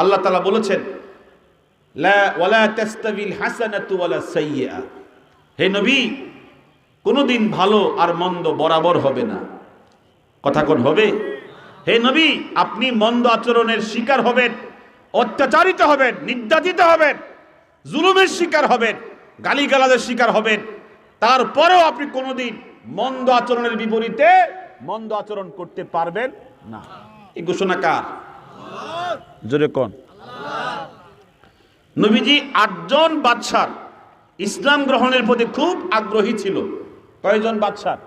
আল্লাহ তালা বলেছেন হে নবী, কোনোদিন ভালো আর মন্দ বরাবর হবে না। কথা কোন হবে? হে নবী, আপনি মন্দ আচরণের শিকার হবেন, অত্যাচারিত হবেন, নির্যাতিত হবেন, জুলুমের শিকার হবেন, গালিগালাজের শিকার হবেন। তারপরেও আপনি কোনোদিন মন্দ আচরণের বিপরীতে মন্দ আচরণ করতে পারবেন না। এই ঘোষণা কার? জোরে কোন? নবীজি আটজন বাদশার ইসলাম গ্রহণের প্রতি খুব আগ্রহী ছিল। কয়জন বাদশার?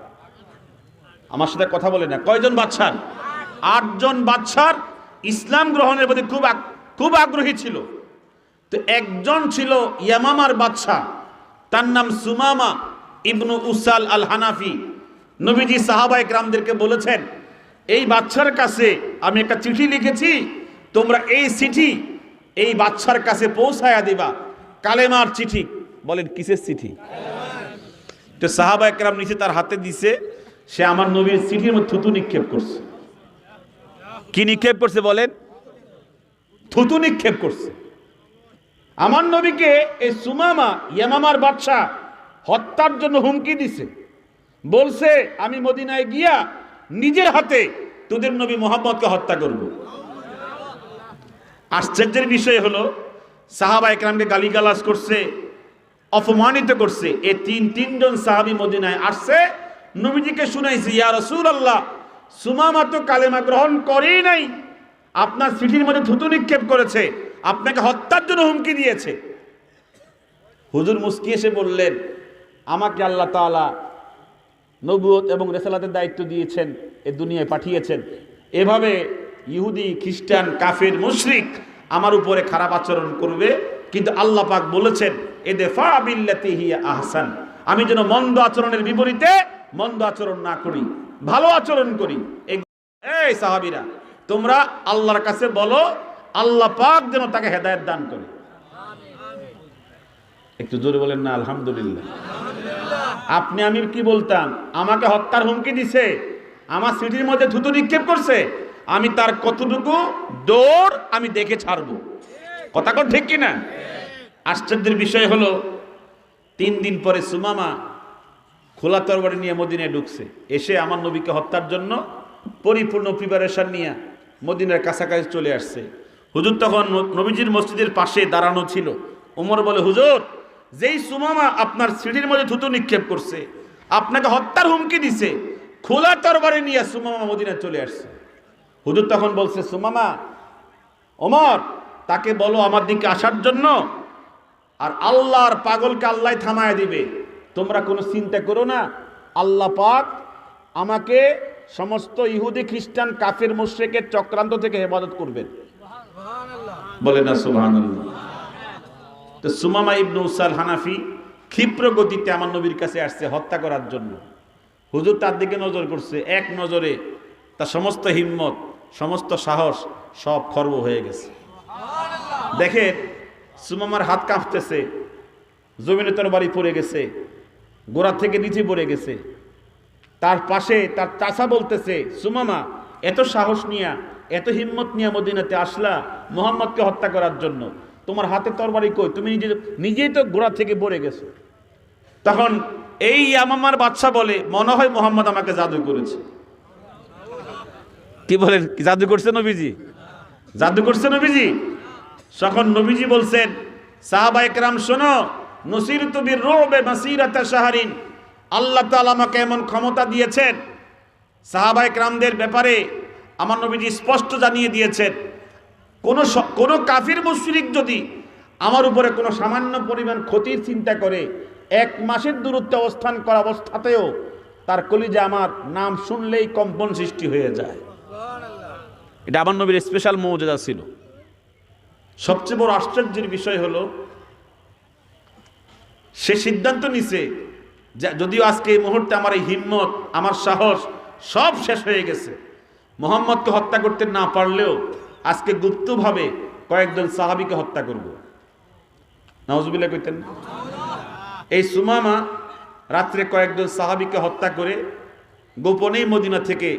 আমার সাথে কথা বলে না। কয়জন বাদশার? আটজন বাদশার ইসলাম গ্রহণের প্রতি খুব খুব আগ্রহী ছিল। তো একজন ছিল ইয়ামামার বাদশাহ, তার নাম সুমামা ইবনু উসাল আল হানাফি নবীজি সাহাবা একরামদেরকে বলেছেন, এই বাচ্চার কাছে আমি একটা চিঠি লিখেছি তোমরা এই চিঠি এই বাচ্চার কাছে পৌঁছায়া দিবা। কালেমার চিঠি। বলেন, কিসের চিঠি? তো সাহাবা একরাম নিচে তার হাতে দিছে, সে আমার নবীর চিঠির মধ্যে থুতু নিক্ষেপ করছে। কি নিক্ষেপ করছে বলেন? থুতু নিক্ষেপ করছে। আমার নবীকে এই সুমামা, ইয়ামামার বাদশাহ হত্যার জন্য হুমকি দিছে। বলছে, আমি মদিনায় গিয়া নিজের হাতে তোদের নবী মোহাম্মদকে হত্যা করব। আশ্চর্যের বিষয় হলো, সাহাবা একরামকে গালিগালাজ করছে, অপমানিত করছে। এই তিন, তিনজন সাহাবি মদিনায় আসছে, নবীজিকে শুনাইছে, ইয়া রসুল আল্লাহ সুমামা তো কালেমা গ্রহণ করেই নাই। আপনার চিঠির মধ্যে থুতু নিক্ষেপ করেছে, আপনাকে হত্যার জন্য হুমকি দিয়েছে। হুজুর মুস্কি এসে বললেন, আমাকে আল্লাহ তাআলা নবুয়ত এবং রেসালাতের দায়িত্ব দিয়েছেন, এ দুনিয়ায় পাঠিয়েছেন। এভাবে ইহুদি, খ্রিস্টান, কাফের, মুশরিক আমার উপরে খারাপ আচরণ করবে। কিন্তু আল্লাহ পাক বলেছেন, এদে আহসান। আমি যেন মন্দ আচরণের বিপরীতে মন্দ আচরণ না করি, ভালো আচরণ করি। এই সাহাবীরা, তোমরা আল্লাহর কাছে বলো, আল্লাহ পাক যেন তাকে হেদায়েত দান করে। একটু জোরে বলেন না, আলহামদুলিল্লাহ। আপনি আমি কি বলতাম? আমাকে হত্যার হুমকি দিছে, আমার সিটির মধ্যে থুতু নিক্ষেপ করছে আমি তার কতটুকু দৌড় আমি দেখে ছাড়বো। কথা কোন ঠিক কিনা? আশ্চর্যের বিষয় হলো, তিন দিন পরে সুমামা খোলা তরবারি নিয়ে মদিনায় ঢুকছে। এসে আমার নবীকে হত্যার জন্য পরিপূর্ণ প্রিপারেশন নিয়ে মদিনার কাছাকাছি চলে আসছে। হুজুর তখন নবীজির মসজিদের পাশে দাঁড়ানো ছিল। ওমর বলে, হুজুর, যেই সুমামা আপনার সিঁড়ির মধ্যে থুতু নিক্ষেপ করছে, আপনাকে হত্যার হুমকি দিছে, খোলা তরবারি নিয়ে সুমামা মদিনায় চলে আসছে। হুজুর তখন বলছে সুমামা ওমর তাকে বলো আমার দিকে আসার জন্য আর আল্লাহর পাগলকে আল্লাহ থামায় দিবে। তোমরা কোনো চিন্তা করো না আল্লাহ পাক আমাকে সমস্ত ইহুদি খ্রিস্টান কাফের মুশ্রেকের চক্রান্ত থেকে হেফাজত করবেন। বলে না সুবহান তো সুমামা ইবনু উসাল হানাফি ক্ষিপ্র গতিতে আমার নবীর কাছে আসছে হত্যা করার জন্য। হুজুর তার দিকে নজর করছে এক নজরে তার সমস্ত হিম্মত সমস্ত সাহস সব খর্ব হয়ে গেছে। দেখেন, সুমামার হাত কাঁপতেছে, জমিনে তোর বাড়ি পড়ে গেছে, গোড়া থেকে নিচে পড়ে গেছে। তার পাশে তার চাষা বলতেছে, সুমামা, এত সাহস নিয়া, এত হিম্মত নিয়ে মদিনাতে আসলা, মোহাম্মদকে হত্যা করার জন্য। তোমার হাতে তরবারি কই? তুমি নিজে নিজেই তো গোড়া থেকে পড়ে গেছো। তখন এই আমামার বাদশা বলে, মনে হয় মোহাম্মদ আমাকে জাদু করেছে। কি বলেন? জাদু করছে নবীজি? জাদু করছে নবীজি? তখন নবীজি বলছেন, সাহাবা একরাম, শোনো, নসির তুবির রোবে মাসিরাতা শাহরিন। আল্লাহ তাআলা আমাকে এমন ক্ষমতা দিয়েছেন। সাহাবা একরামদের ব্যাপারে আমার নবীজি স্পষ্ট জানিয়ে দিয়েছেন, কোনো কোনো কাফির মুশরিক যদি আমার উপরে কোনো সামান্য পরিমাণ ক্ষতির চিন্তা করে, এক মাসের দূরত্বে অবস্থান করা অবস্থাতেও তার কলিজা আমার নাম শুনলেই কম্পন সৃষ্টি হয়ে যায়। এটা আমার নবীর স্পেশাল মৌজাদা ছিল। সবচেয়ে বড় আশ্চর্যের বিষয় হলো, সে সিদ্ধান্ত নিছে যদিও আজকে এই মুহূর্তে আমার এই হিম্মত, আমার সাহস সব শেষ হয়ে গেছে। মোহাম্মদকে হত্যা করতে না পারলেও আজকে গুপ্তভাবে কয়েকজন সাহাবিকে হত্যা করব। নওয়াজুবিল্লাহ কইতেন, এই সুমামা রাত্রে কয়েকজন সাহাবিকে হত্যা করে গোপনেই মদিনা থেকে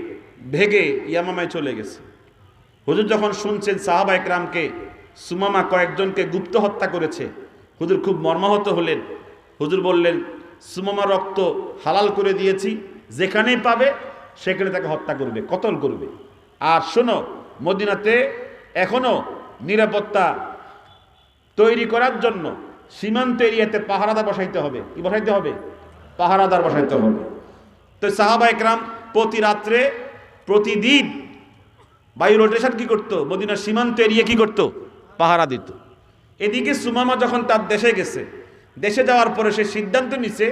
ভেগে ইয়ামামায় চলে গেছে। হুজুর যখন শুনছেন সাহাবা একরামকে, সুমামা কয়েকজনকে গুপ্ত হত্যা করেছে, হুজুর খুব মর্মাহত হলেন। হুজুর বললেন সুমামা রক্ত হালাল করে দিয়েছি, যেখানেই পাবে সেখানে তাকে হত্যা করবে, কতল করবে। আর শোনো, মদিনাতে এখনও নিরাপত্তা তৈরি করার জন্য সীমান্ত এরিয়াতে পাহারাদার বসাইতে হবে। কি বসাইতে হবে? পাহারাদার বসাইতে হবে। তো সাহাবা একরাম প্রতি রাত্রে, প্রতিদিন বায়ু রোটেশন কি করতো? মদিনার সীমান্ত এরিয়া কি করতো? পাহারা দিত। এদিকে সুমামা যখন তার দেশে গেছে, দেশে যাওয়ার পরে সে সিদ্ধান্ত নিছে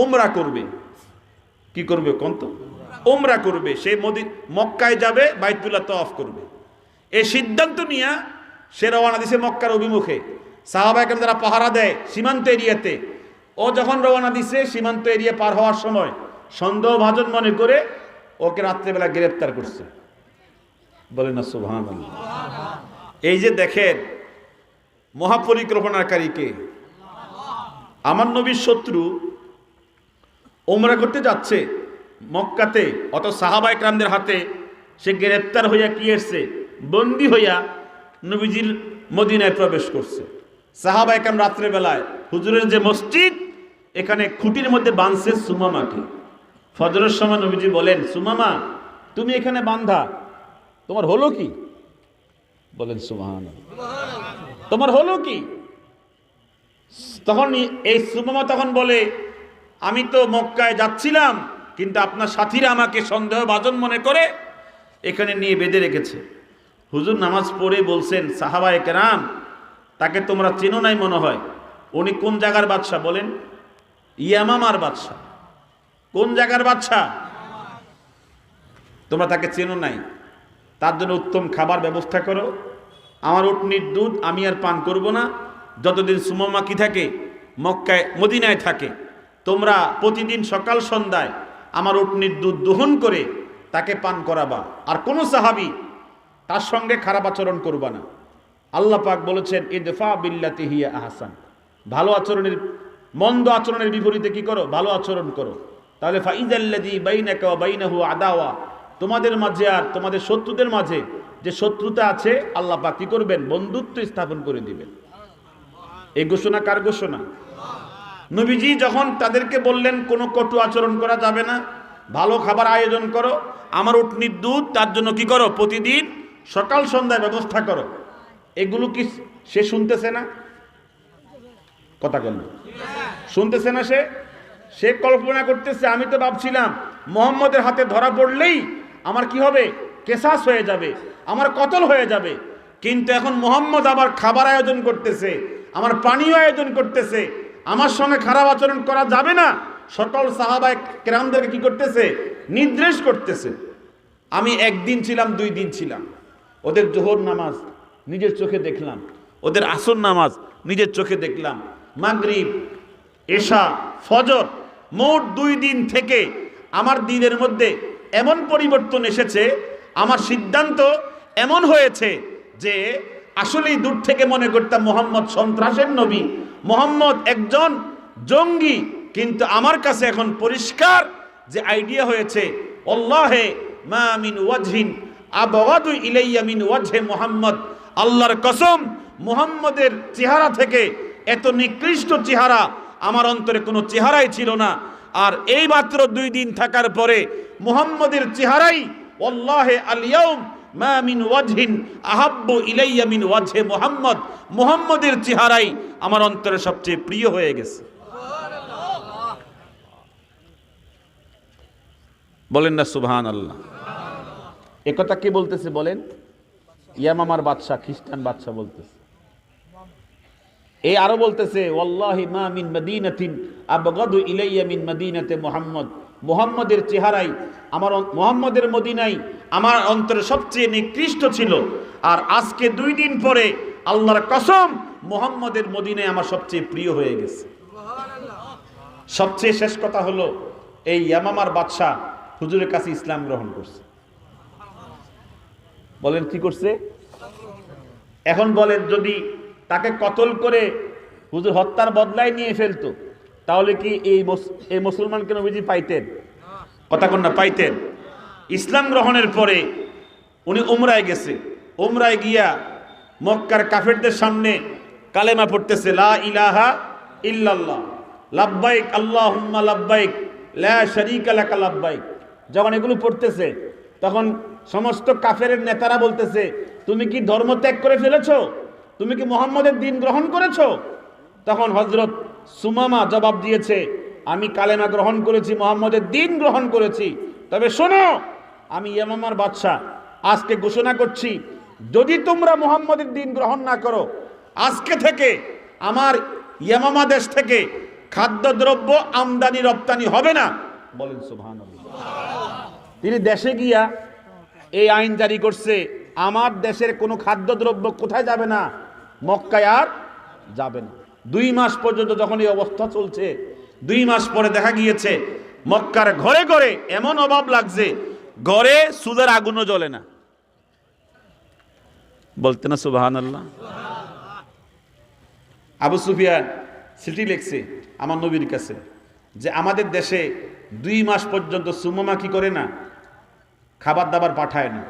ওমরা করবে। কি করবে কন্ত ওমরা করবে। সে মদি মক্কায় যাবে, বাইতুল্লাহ তফ করবে। এই সিদ্ধান্ত নিয়ে সে রওনা দিছে মক্কার অভিমুখে। সাহাবা এখানে যারা পাহারা দেয় সীমান্ত এরিয়াতে, ও যখন রওনা দিছে সীমান্ত এরিয়া পার হওয়ার সময়, সন্দেহভাজন মনে করে ওকে রাত্রেবেলা গ্রেপ্তার করছে। বলে না সুবহান এই যে দেখেন, মহাপরিকল্পনাকারীকে আমার নবীর শত্রু ওমরা করতে যাচ্ছে মক্কাতে অত সাহাবা একরামদের হাতে সে গ্রেপ্তার হইয়া কি এসছে? বন্দি হইয়া নবীজির মদিনায় প্রবেশ করছে। সাহাবা একরাম রাত্রেবেলায় হুজুরের যে মসজিদ, এখানে খুঁটির মধ্যে বাঁধছে সুমামাকে। ফজরের সময় নবীজি বলেন, সুমামা, তুমি এখানে বান্ধা তোমার হলো কি? বলেন সুমাহান তোমার হলো কি? তখন এই সুমামা তখন বলে, আমি তো মক্কায় যাচ্ছিলাম, কিন্তু আপনার সাথীরা আমাকে সন্দেহভাজন মনে করে এখানে নিয়ে বেঁধে রেখেছে। হুজুর নামাজ পড়ে বলছেন, সাহাবায়ে কেরাম, তাকে তোমরা চেনো নাই মনে হয়। উনি কোন জায়গার বাদশা বলেন, ইয়ামামার বাদশা কোন জায়গার বাদশা তোমরা তাকে চেনো নাই। তার জন্য উত্তম খাবার ব্যবস্থা করো। আমার উটনির দুধ আমি আর পান করব না। যতদিন সুমামা কি থাকে, মক্কায়, মদিনায় থাকে, তোমরা প্রতিদিন সকাল সন্ধ্যায় আমার উটনির দুধ দহন করে তাকে পান করাবা। আর কোনো সাহাবি তার সঙ্গে খারাপ আচরণ করবা না। আল্লাহ পাক বলেছেন এ দেফা বিল্লাতে হিয়া আহসান। ভালো আচরণের, মন্দ আচরণের বিপরীতে কি করো? ভালো আচরণ করো। তাহলে ফাইদাল্লাদি বাইনাকা বাইনাহু আদাওয়া। তোমাদের মাঝে আর তোমাদের শত্রুদের মাঝে যে শত্রুতা আছে, আল্লাহ পাক কি করবেন? বন্ধুত্ব স্থাপন করে দিবেন। এই ঘোষণা কার ঘোষণা? নবীজি যখন তাদেরকে বললেন, কোনো কটু আচরণ করা যাবে না, ভালো খাবার আয়োজন করো, আমার উটনির দুধ, তার জন্য কি করো? প্রতিদিন সকাল সন্ধ্যায় ব্যবস্থা করো। এগুলো কি সে শুনতেছে না? কথা বল শুনতেছে না সে? সে কল্পনা করতেছে, আমি তো ভাবছিলাম, মোহাম্মদের হাতে ধরা পড়লেই আমার কি হবে? কেসাস হয়ে যাবে। আমার কতল হয়ে যাবে। কিন্তু এখন মোহাম্মদ আবার খাবার আয়োজন করতেছে, আমার পানীয় আয়োজন করতেছে। আমার সঙ্গে খারাপ আচরণ করা যাবে না। সকল সাহাবায় কেরামদেরকে কি করতেছে? নির্দেশ করতেছে। আমি একদিন ছিলাম, দুই দিন ছিলাম। ওদের জোহর নামাজ নিজের চোখে দেখলাম। ওদের আসর নামাজ নিজের চোখে দেখলাম। মাগরিব, এশা, ফজর মোট দুই দিন থেকে আমার দিনের মধ্যে এমন পরিবর্তন এসেছে, আমার সিদ্ধান্ত এমন হয়েছে যে আসলেই দূর থেকে মনে করতাম মোহাম্মদ সন্ত্রাসের নবী, মোহাম্মদ একজন জঙ্গি। কিন্তু আমার কাছে এখন পরিষ্কার যে আইডিয়া হয়েছে অল্লাহে মা ওয়াজহিন আবাদু ইলাইয়া ওয়াজহে মোহাম্মদ। আল্লাহর কসম, মুহাম্মদের চেহারা থেকে এত নিকৃষ্ট চেহারা আমার অন্তরে কোনো চেহারাই ছিল না। আর এই মাত্র দুই দিন থাকার পরে মুহাম্মদের চেহারাই, ওয়াল্লাহে আলিয়াউম মা মিন ওয়াজহিন আহাব্বু ইলাইয়া মিন ওয়াজহে মুহাম্মদ। মুহাম্মদের চেহারাই আমার অন্তরে সবচেয়ে প্রিয় হয়ে গেছে। বলেন না সুবহান আল্লাহ একথা কে বলতেছে বলেন? ইয়ামামার বাদশাহ, খ্রিস্টান বাদশাহ বলতেছে। এই আরও বলতেছে, ওয়াল্লাহি মা মিন মদিনাতিন আবগাদু ইলাইয়া মিন মদিনাতে মুহাম্মদ। মুহাম্মদের চেহারাই আমার মুহাম্মদের মদিনাই আমার অন্তরে সবচেয়ে নিকৃষ্ট ছিল। আর আজকে দুই দিন পরে আল্লাহর কসম মুহাম্মদের মদিনায় আমার সবচেয়ে প্রিয় হয়ে গেছে। সবচেয়ে শেষ কথা হলো এই ইয়ামামার বাদশাহ হুজুরের কাছে ইসলাম গ্রহণ করছে। বলেন কি করছে? এখন বলেন যদি তাকে কতল করে হুজুর হত্যার বদলায় নিয়ে ফেলতো তাহলে কি এই এই মুসলমানকে নবীজি পাইতেন? কথা কোন না, পাইতেন। ইসলাম গ্রহণের পরে উনি উমরায় গেছে। উমরায় গিয়া মক্কার কাফেরদের সামনে কালেমা পড়তেছে, লা ইলাহা ইল্লাল্লাহ, লাব্বাইক, আল্লাহুম্মা লাব্বাইক, লা শারীকা লাকা লাব্বাইক। যখন এগুলো পড়তেছে, তখন সমস্ত কাফের নেতারা বলতেছে, তুমি কি ধর্ম ত্যাগ করে ফেলেছো? তুমি কি মোহাম্মদের দিন গ্রহণ করেছ? তখন হজরত সুমামা জবাব দিয়েছে, আমি কালেমা গ্রহণ করেছি, মোহাম্মদের দিন গ্রহণ করেছি। তবে শোনো, আমি ইয়ামামার বাদশাহ। আজকে ঘোষণা করছি, যদি তোমরা মোহাম্মদের দিন গ্রহণ না করো, আজকে থেকে আমার ইয়ামামা দেশ থেকে খাদ্যদ্রব্য আমদানি, রপ্তানি হবে না। বলেন সুবহান তিনি দেশে গিয়া এই আইন জারি করছে, আমার দেশের কোনো খাদ্যদ্রব্য কোথায় যাবে না? মক্কায় আর যাবে না। দুই মাস পর্যন্ত যখন এই অবস্থা চলছে, দুই মাস পরে দেখা গিয়েছে, মক্কার ঘরে ঘরে এমন অভাব লাগছে, ঘরে সুদের আগুনও জ্বলে না। বলতে না সুবাহান আল্লাহ আবু সুফিয়ান সিটি লেখছে আমার নবীর কাছে যে আমাদের দেশে দুই মাস পর্যন্ত সুমমা কি করে না? খাবার দাবার পাঠায় না।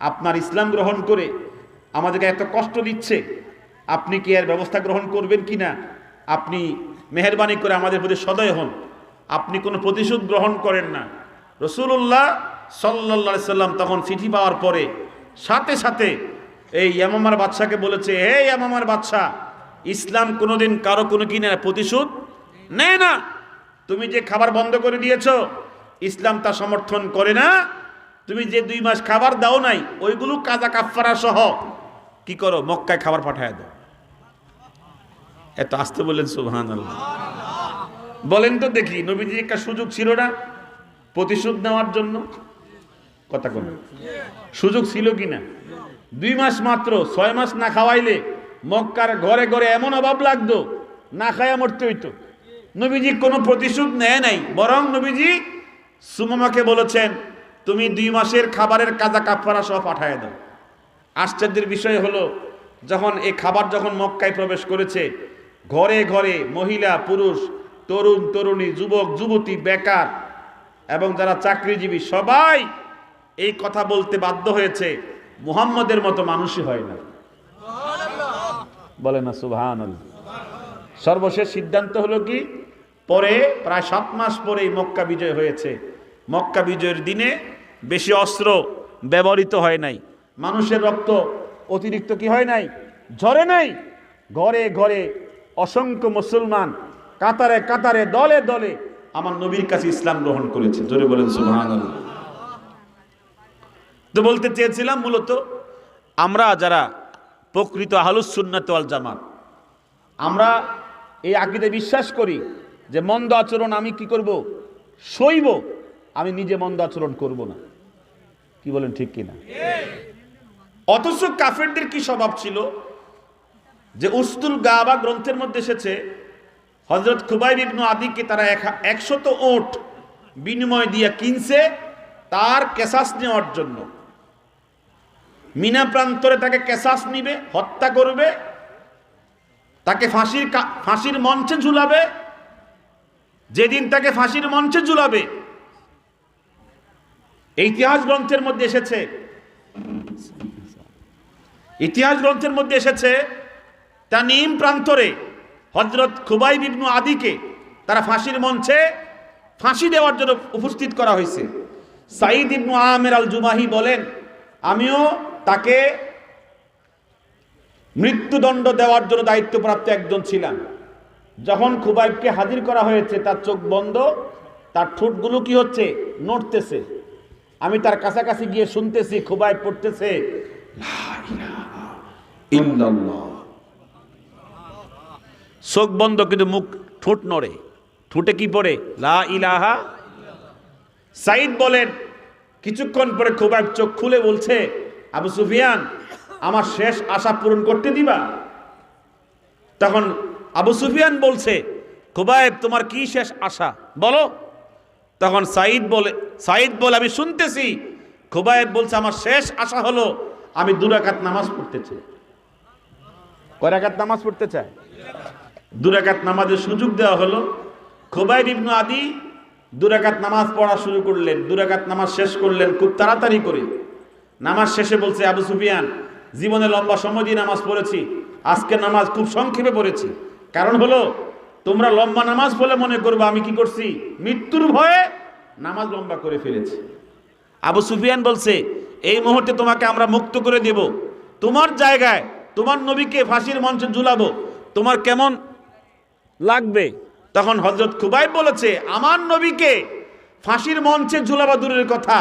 আপনার ইসলাম গ্রহণ করে আমাদেরকে এত কষ্ট দিচ্ছে আপনি কি এর ব্যবস্থা গ্রহণ করবেন কি না? আপনি মেহরবানি করে আমাদের প্রতি সদয় হন। আপনি কোনো প্রতিশোধ গ্রহণ করেন না। রসুল্লাহ সাল্লা সাল্লাম তখন চিঠি পাওয়ার পরে সাথে সাথে এই ইয়ামামার বাদশাকে বলেছে হে ইয়ামামার বাদশাহ ইসলাম কোনোদিন কারও কোনো কি না, প্রতিশোধ নেয় না। তুমি যে খাবার বন্ধ করে দিয়েছ ইসলাম তা সমর্থন করে না। তুমি যে দুই মাস খাবার দাও নাই ওইগুলো কাজা কাফারা সহ কি করো? মক্কায় খাবার পাঠায় দাও। এত আসতে বললেন সুবহান আল্লাহ বলেন তো দেখি নবীজি একটা সুযোগ ছিল না প্রতিশোধ নেওয়ার জন্য? কথা কোন। সুযোগ ছিল কি না দুই মাস মাত্র, ছয় মাস না খাওয়াইলে মক্কার ঘরে ঘরে এমন অভাব লাগতো, না খায়া মরতে হইতো। নবীজি কোনো প্রতিশোধ নেয় নাই, বরং নবীজি সুমামাকে বলেছেন, তুমি দুই মাসের খাবারের কাজা কাপড়া সব পাঠায় দাও। আশ্চর্যের বিষয় হলো, যখন এই খাবার যখন মক্কায় প্রবেশ করেছে ঘরে ঘরে মহিলা, পুরুষ, তরুণ, তরুণী, যুবক, যুবতী, বেকার এবং যারা চাকরিজীবী, সবাই এই কথা বলতে বাধ্য হয়েছে। মুহাম্মদের মতো মানুষই হয় না। বলে না সুবহান সর্বশেষ সিদ্ধান্ত হলো কি? পরে, প্রায় সাত মাস পরেই মক্কা বিজয় হয়েছে। মক্কা বিজয়ের দিনে বেশি অস্ত্র ব্যবহৃত হয় নাই। মানুষের রক্ত অতিরিক্ত কি হয় নাই? ঝরে নাই। ঘরে ঘরে অসংখ্য মুসলমান কাতারে কাতারে, দলে দলে আমার নবীর কাছে ইসলাম গ্রহণ করেছে। জোরে বলেন সুবহান তো বলতে চেয়েছিলাম মূলত, আমরা যারা প্রকৃত আহলুসুন্নাত ওয়াল জামাত আমরা এই আকিদে বিশ্বাস করি যে মন্দ আচরণ আমি কি করব? সইব, আমি নিজে মন্দ আচরণ করব না। কি বলেন, ঠিক কিনা? অথচ কাফেরদের কি স্বভাব ছিল? যে উস্তুল গাবা গ্রন্থের মধ্যে এসেছে হজরত খুবাইব ইবনু আদিকে তারা এক- একশত ওট বিনিময় দিয়ে কিনছে, তার কেসাস নেওয়ার জন্য। মিনা প্রান্তরে তাকে কেসাস নিবে, হত্যা করবে, তাকে ফাঁসির ফাঁসির মঞ্চে ঝুলাবে, যেদিন তাকে ফাঁসির মঞ্চে ঝুলাবে। ইতিহাস গ্রন্থের মধ্যে এসেছে, ইতিহাস গ্রন্থের মধ্যে এসেছে তানিম প্রান্তরে হজরত খুবাই বিবনু আদিকে তারা ফাঁসির মঞ্চে ফাঁসি দেওয়ার জন্য উপস্থিত করা হয়েছে। সাইদ ইবনু আমের আল জুমাহি বলেন, আমিও তাকে মৃত্যুদণ্ড দেওয়ার জন্য দায়িত্বপ্রাপ্ত একজন ছিলাম। যখন খুবাইবকে হাজির করা হয়েছে, তার চোখ বন্ধ, তার ঠোঁটগুলো কি হচ্ছে? নড়তেছে। আমি তার কাছাকাছি গিয়ে শুনতেছি, খুবাইব পড়তেছে ইল্লাল্লাহ। চোখ বন্ধ কিন্তু মুখ ঠোঁট নড়ে। ঠোঁটে কি পড়ে? লা ইলাহা সাইদ বলেন, কিছুক্ষণ পরে খুবাইব চোখ খুলে বলছে, আবু সুফিয়ান, আমার শেষ আশা পূরণ করতে দিবা? তখন আবু সুফিয়ান বলছে খুবাইব তোমার কি শেষ আশা? বলো। তখন সাইদ বলে সাইদ বলে, আমি শুনতেছি। খুবাইব বলছে, আমার শেষ আশা হলো, আমি দুরাকাত নামাজ পড়তে চাই। কয়রাকাত নামাজ পড়তে চায়? দুরাকাত নামাজের সুযোগ দেওয়া হলো। খুবাইব ইবনু আদি দুরাকাত নামাজ পড়া শুরু করলেন, দুরাকাত নামাজ শেষ করলেন, খুব তাড়াতাড়ি করে। নামাজ শেষে বলছে, আবু সুফিয়ান, জীবনে লম্বা সময় দিয়ে নামাজ পড়েছি, আজকে নামাজ খুব সংক্ষেপে পড়েছি। কারণ হলো, তোমরা লম্বা নামাজ বলে মনে করবে আমি কি করছি? মৃত্যুর ভয়ে নামাজ লম্বা করে ফেলেছি। আবু সুফিয়ান বলছে, এই মুহূর্তে তোমাকে আমরা মুক্ত করে দেব। তোমার জায়গায় তোমার নবীকে ফাঁসির মঞ্চে ঝুলাবো। তোমার কেমন লাগবে। তখন হজরত খুবাইব বলেছে, আমার নবীকে ফাঁসির মঞ্চে ঝুলাবা দূরের কথা,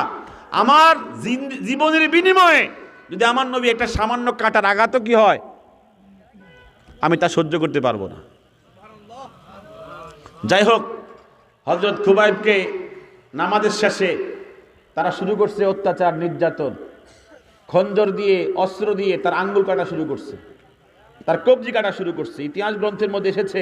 আমার জীবনের বিনিময়ে যদি আমার নবী একটা সামান্য কাটার আঘাত কি হয়, আমি তা সহ্য করতে পারব না। যাই হোক হজরত খুবাইবকে নামাজের শেষে তারা শুরু করছে অত্যাচার, নির্যাতন। খঞ্জর দিয়ে, অস্ত্র দিয়ে তার আঙ্গুল কাটা শুরু করছে। তার কবজি কাটা শুরু করছে। ইতিহাস গ্রন্থের মধ্যে এসেছে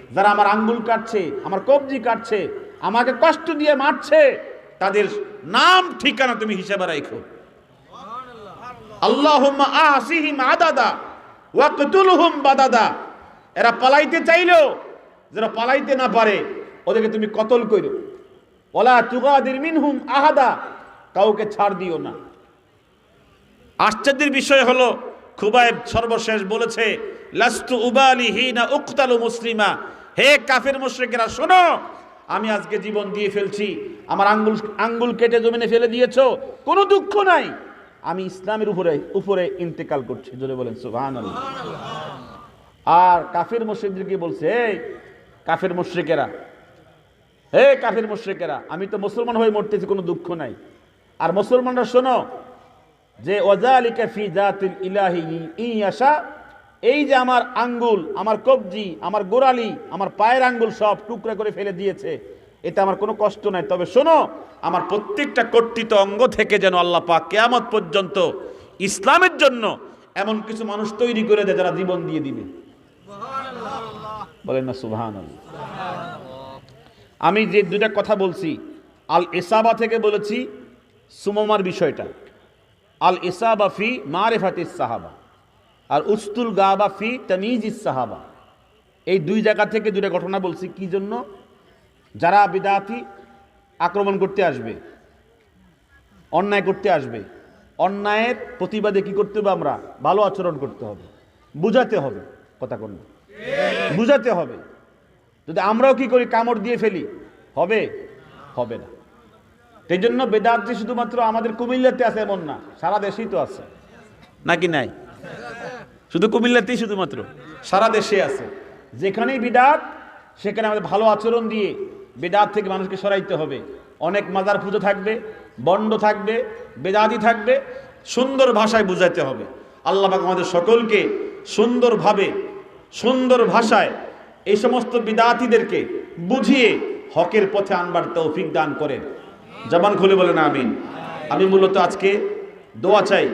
যারা আমার আঙ্গুল কাটছে, আমার কবজি কাটছে, আমাকে কষ্ট দিয়ে মারছে, তাদের নাম, ঠিকানা তুমি হিসাবে রাখো। আল্লাহুম্মা আহসিহিম আদাদা, ওয়াকতুলহুম বাদাদা। এরা পালাইতে চাইলেও, যারা পালাইতে না পারে, ওদেরকে তুমি কতল করো ওলা তুগাদির মিনহুম আহাদা, কাউকে ছাড় দিও না। আশ্চর্যের বিষয় হলো, খুবাইব সর্বশেষ বলেছে, লাস্তু উবালি হিনা উক্তালু মুসলিমা হে কাফের মুশরিকেরা, শোনো, আমি আজকে জীবন দিয়ে ফেলছি। আমার আঙ্গুল আঙ্গুল কেটে জমিনে ফেলে দিয়েছ, কোনো দুঃখ নাই। আমি ইসলামের উপরে উপরে ইন্তেকাল করছি, জোরে বলেন, সুবহানাল্লাহ। আর কাফের মুশরিকদেরকে বলছে কাফের মুশরিকেরা, হে কাফের মুশরিকেরা, আমি তো মুসলমান হয়ে মরতেছি, কোনো দুঃখ নাই। আর মুসলমানরা, শোনো, যে ওজালিকা ফি জাতিল ইলাহি ইয়াশা এই যে আমার আঙ্গুল, আমার কবজি, আমার গোড়ালি, আমার পায়ের আঙ্গুল সব টুকরা করে ফেলে দিয়েছে, এতে আমার কোনো কষ্ট নাই। তবে শোনো, আমার প্রত্যেকটা কর্তৃত অঙ্গ থেকে যেন আল্লাহ পাক কেয়ামত পর্যন্ত ইসলামের জন্য এমন কিছু মানুষ তৈরি করে দেয় যারা জীবন দিয়ে দিবে। বলেন না সুবহান আমি যে দুটা কথা বলছি আল এসাবা থেকে বলেছি সুমমার বিষয়টা আল ইসাবা ফি মারেফাতিস সাহাবা। আর উস্তুল গা বা ফি তামিজ সাহাবা। এই দুই জায়গা থেকে দুটা ঘটনা বলছি, কি জন্য? যারা বিদাতি আক্রমণ করতে আসবে, অন্যায় করতে আসবে, অন্যায়ের প্রতিবাদে কি করতে হবে আমরা? ভালো আচরণ করতে হবে। বুঝাতে হবে, কথা কোন বুঝাতে হবে। যদি আমরাও কি করি, কামড় দিয়ে ফেলি, হবে? হবে না। সেই জন্য বেদার্থী শুধুমাত্র আমাদের কুমিল্লাতে আছে এমন না, সারা দেশেই তো আছে। নাকি নাই? শুধু কুমিল্লাতেই শুধুমাত্র। সারা দেশে আছে। যেখানেই বিদাত, সেখানে আমাদের ভালো আচরণ দিয়ে বেদাত থেকে মানুষকে সরাইতে হবে। অনেক মাজার পুজো থাকবে, বন্ড থাকবে, বেদাদি থাকবে, সুন্দর ভাষায় বুঝাইতে হবে। আল্লাহ পাক আমাদের সকলকে সুন্দরভাবে, সুন্দর ভাষায় এই সমস্ত বিদাতিদেরকে বুঝিয়ে হকের পথে আনবার তৌফিক দান করেন। জবান খুলে বলেন, আমিন। আমি মূলত আজকে দোয়া চাই